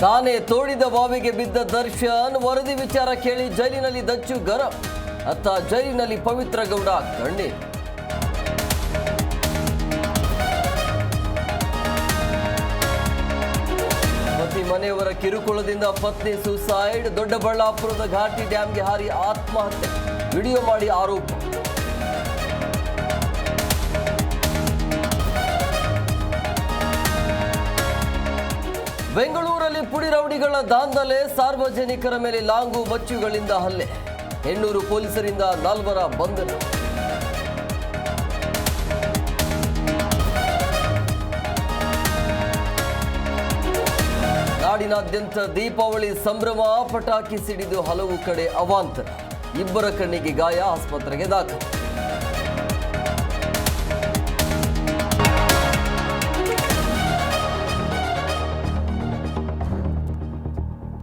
ತಾನೇ ತೋಡಿದ ಬಾವಿಗೆ ಬಿದ್ದ ದರ್ಶನ್ ವರದಿ ವಿಚಾರ ಕೇಳಿ ಜೈಲಿನಲ್ಲಿ ದಚ್ಚು ಗರಂ. ಅತ್ತ ಜೈಲಿನಲ್ಲಿ ಪವಿತ್ರ ಗೌಡ ಕಣ್ಣೀರ್. ಪತಿ ಮನೆಯವರ ಕಿರುಕುಳದಿಂದ ಪತ್ನಿ ಸುಸೈಡ್ ದೊಡ್ಡಬಳ್ಳಾಪುರದ ಘಾಟಿ ಡ್ಯಾಂಗೆ ಹಾರಿ ಆತ್ಮಹತ್ಯೆ. ವಿಡಿಯೋ ಮಾಡಿ ಆರೋಪ. ಬೆಂಗಳೂರಲ್ಲಿ ಪುಡಿ ರೌಡಿಗಳ ದಾಂಧಲೆ, ಸಾರ್ವಜನಿಕರ ಮೇಲೆ ಲಾಂಗು ಬಚ್ಚುಗಳಿಂದ ಹಲ್ಲೆ. ಹೆಣ್ಣೂರು ಪೊಲೀಸರಿಂದ ನಾಲ್ವರ ಬಂಧನ. ನಾಡಿನಾದ್ಯಂತ ದೀಪಾವಳಿ ಸಂಭ್ರಮ, ಪಟಾಕಿ ಸಿಡಿದು ಹಲವು ಕಡೆ ಅವಾಂತರ. ಇಬ್ಬರ ಕಣ್ಣಿಗೆ ಗಾಯ, ಆಸ್ಪತ್ರೆಗೆ ದಾಖಲು.